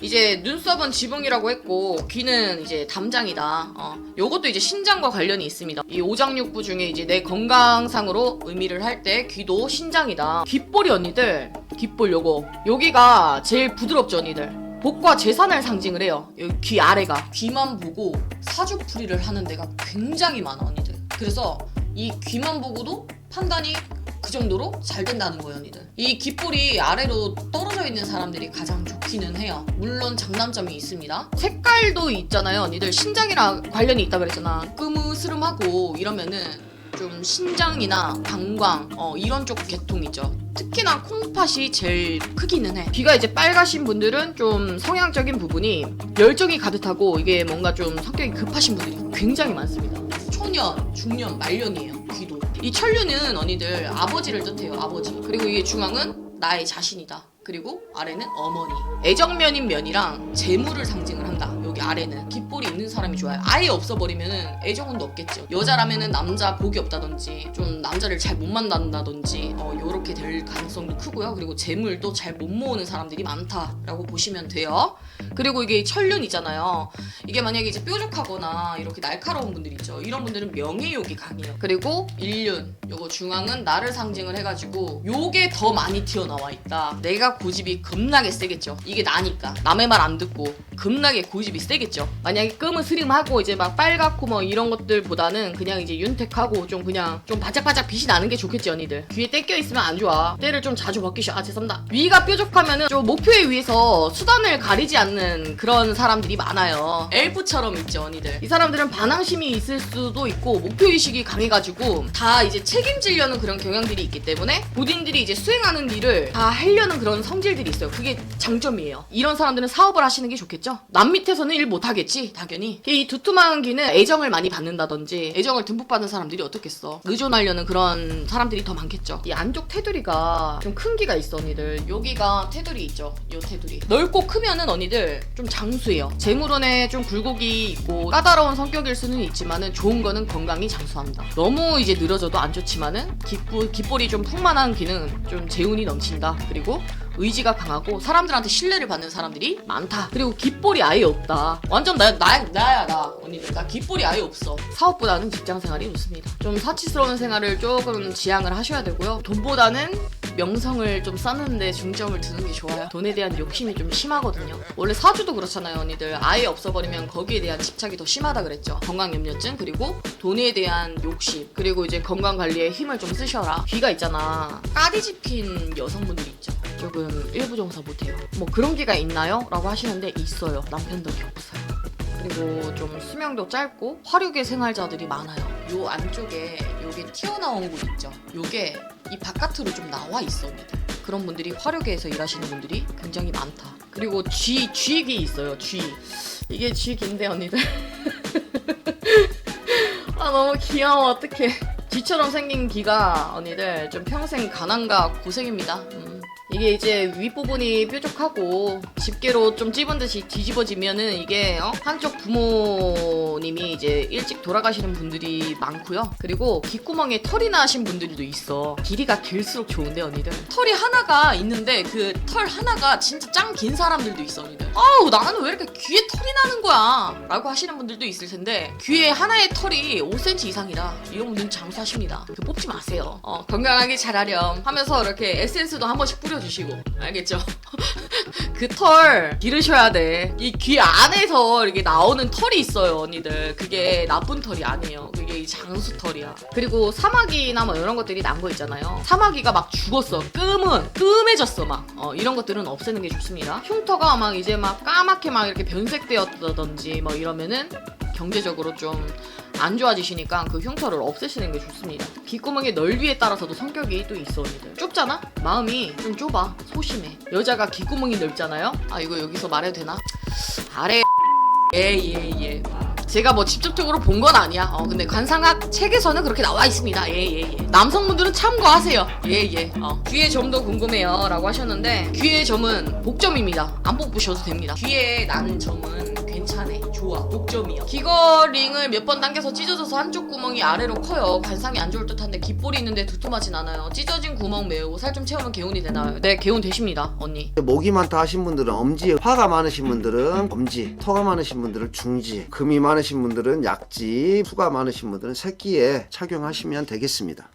이제 눈썹은 지붕이라고 했고 귀는 이제 담장이다. 어, 요것도 이제 신장과 관련이 있습니다. 이 오장육부 중에 이제 내 건강상으로 의미를 할 때 귀도 신장이다. 귓볼이 언니들 귓볼 요거 여기가 제일 부드럽죠 언니들. 복과 재산을 상징을 해요. 여기 귀 아래가 귀만 보고 사주풀이를 하는 데가 굉장히 많아 언니들. 그래서 이 귀만 보고도 판단이 그 정도로 잘 된다는 거예요, 언니들. 이 귓볼이 아래로 떨어져 있는 사람들이 가장 좋기는 해요. 물론 장단점이 있습니다. 색깔도 있잖아요, 언니들. 신장이랑 관련이 있다 그랬잖아. 끄무스름하고 이러면은 좀 신장이나 방광 어, 이런 쪽 계통이죠. 특히나 콩팥이 제일 크기는 해. 귀가 이제 빨가신 분들은 좀 성향적인 부분이 열정이 가득하고 이게 뭔가 좀 성격이 급하신 분들이 굉장히 많습니다. 초년, 중년, 말년이에요. 이 천류는 언니들 아버지를 뜻해요. 아버지. 그리고 이게 중앙은 나의 자신이다. 그리고 아래는 어머니. 애정면인 면이랑 재물을 상징을 한다. 여기 아래는 깃볼이 있는 사람이 좋아요. 아예 없어버리면은 애정은 없겠죠. 여자라면은 남자 복이 없다든지 좀 남자를 잘 못 만난다든지 어, 요렇게 될 가능성도 크고요. 그리고 재물도 잘 못 모으는 사람들이 많다라고 보시면 돼요. 그리고 이게 천륜 있잖아요. 이게 만약에 이제 뾰족하거나 이렇게 날카로운 분들 있죠. 이런 분들은 명예욕이 강해요. 그리고 일륜, 요거 중앙은 나를 상징을 해가지고 요게 더 많이 튀어나와 있다. 내가 고집이 겁나게 세겠죠. 이게 나니까 남의 말 안 듣고 겁나게 고집이 세겠죠. 만약에 끄무스름하고 이제 막 빨갛고 뭐 이런 것들보다는 그냥 이제 윤택하고 좀 그냥 좀 바짝바짝 빛이 나는 게 좋겠지 언니들. 귀에 떼 껴 있으면 안 좋아. 때를 좀 자주 벗기셔. 아 죄송합니다. 위가 뾰족하면은 좀 목표에 의해서 수단을 가리지 않는 그런 사람들이 많아요. 엘프처럼 있죠 언니들. 이 사람들은 반항심이 있을 수도 있고 목표 의식이 강해가지고 다 이제 책임지려는 그런 경향들이 있기 때문에 본인들이 이제 수행하는 일을 다 하려는 그런 성질들이 있어요. 그게 장점이에요. 이런 사람들은 사업을 하시는 게 좋겠죠. 남 밑에서는 일 못하겠지 당연히. 이 두툼한 귀는 애정을 많이 받는다든지 애정을 듬뿍 받는 사람들이 어떻겠어. 의존하려는 그런 사람들이 더 많겠죠. 이 안쪽 테두리가 좀큰 귀가 있어 언니들. 여기가 테두리 있죠. 요 테두리. 넓고 크면은 언니들 좀 장수해요. 재물원에 좀 굴곡이 있고 까다로운 성격일 수는 있지만은 좋은 거는 건강이 장수합니다. 너무 이제 늘어져도 안 좋지만은 깃볼, 깃볼이 좀 풍만한 귀는 좀 재운이 넘친다. 그리고 의지가 강하고 사람들한테 신뢰를 받는 사람들이 많다. 그리고 깃볼이 아예 없다. 완전 나, 나, 나야, 나. 언니들. 나 깃볼이 아예 없어. 사업보다는 직장 생활이 좋습니다. 좀 사치스러운 생활을 조금 지향을 하셔야 되고요. 돈보다는 명성을 좀 쌓는데 중점을 두는 게 좋아요. 돈에 대한 욕심이 좀 심하거든요. 원래 사주도 그렇잖아요, 언니들. 아예 없어버리면 거기에 대한 집착이 더 심하다 그랬죠. 건강 염려증, 그리고 돈에 대한 욕심, 그리고 이제 건강 관리에 힘을 좀 쓰셔라. 귀가 있잖아. 까디 집힌 여성분들 있죠. 조금 일부 정사 못해요. 뭐 그런 기가 있나요? 라고 하시는데 있어요. 남편도 겪었어요. 그리고 좀 수명도 짧고 화류계 생활자들이 많아요. 요 안쪽에 요게 튀어나온 곳 있죠. 요게 이 바깥으로 좀 나와 있습니다. 그런 분들이 화류계에서 일하시는 분들이 굉장히 많다. 그리고 쥐, 쥐기 있어요. 쥐. 이게 쥐기인데 언니들. 아 너무 귀여워. 어떡해. 쥐처럼 생긴 귀가 언니들 좀 평생 가난과 고생입니다. 음. 이게 이제 윗부분이 뾰족하고 집게로 좀 찝은 듯이 뒤집어지면은 이게 어? 한쪽 부모님이 이제 일찍 돌아가시는 분들이 많고요. 그리고 귓구멍에 털이 나신 분들도 있어. 길이가 길수록 좋은데 언니들. 털이 하나가 있는데 그 털 하나가 진짜 짱 긴 사람들도 있어 언니들. 아우 나는 왜 이렇게 귀에 털이 나는 거야? 라고 하시는 분들도 있을 텐데 귀에 하나의 털이 5cm 이상이라 이런 분들은 장수하십니다. 그 뽑지 마세요. 어, 건강하게 자라렴 하면서 이렇게 에센스도 한 번씩 뿌려 주시고 알겠죠? 그 털 기르셔야 돼. 이 귀 안에서 이렇게 나오는 털이 있어요, 언니들. 그게 나쁜 털이 아니에요. 그게 이 장수 털이야. 그리고 사마귀나 뭐 이런 것들이 난 거 있잖아요. 사마귀가 막 죽었어. 끔은 끔해졌어 막. 어, 이런 것들은 없애는 게 좋습니다. 흉터가 막 이제 막 까맣게 막 이렇게 변색되었다든지 뭐 이러면은 경제적으로 좀 안 좋아지시니까 그 흉터를 없애시는 게 좋습니다. 귓구멍의 넓이에 따라서도 성격이 또 있어 언니들. 좁잖아? 마음이 좀 좁아. 소심해. 여자가 귓구멍이 넓잖아요? 아 이거 여기서 말해도 되나? 아래 예예 예, 예. 제가 뭐 직접적으로 본 건 아니야. 어, 근데 관상학 책에서는 그렇게 나와 있습니다. 예, 예, 예. 남성분들은 참고하세요. 예, 예. 어. 귀의 점도 궁금해요. 라고 하셨는데, 귀의 점은 복점입니다. 안 뽑으셔도 됩니다. 귀에 나는 점은 괜찮네. 좋아. 복점이요. 귀걸링을 몇 번 당겨서 찢어져서 한쪽 구멍이 아래로 커요. 관상이 안 좋을 듯한데 귓볼이 있는데 두툼하진 않아요. 찢어진 구멍 메우고 살 좀 채우면 개운이 되나요? 네, 개운 되십니다, 언니. 목이 많다 하신 분들은 엄지, 화가 많으신 분들은 엄지, 토가 많으신 분들은 중지, 금이 많으신 분들은 약지, 수가 많으신 분들은 새끼에 착용하시면 되겠습니다.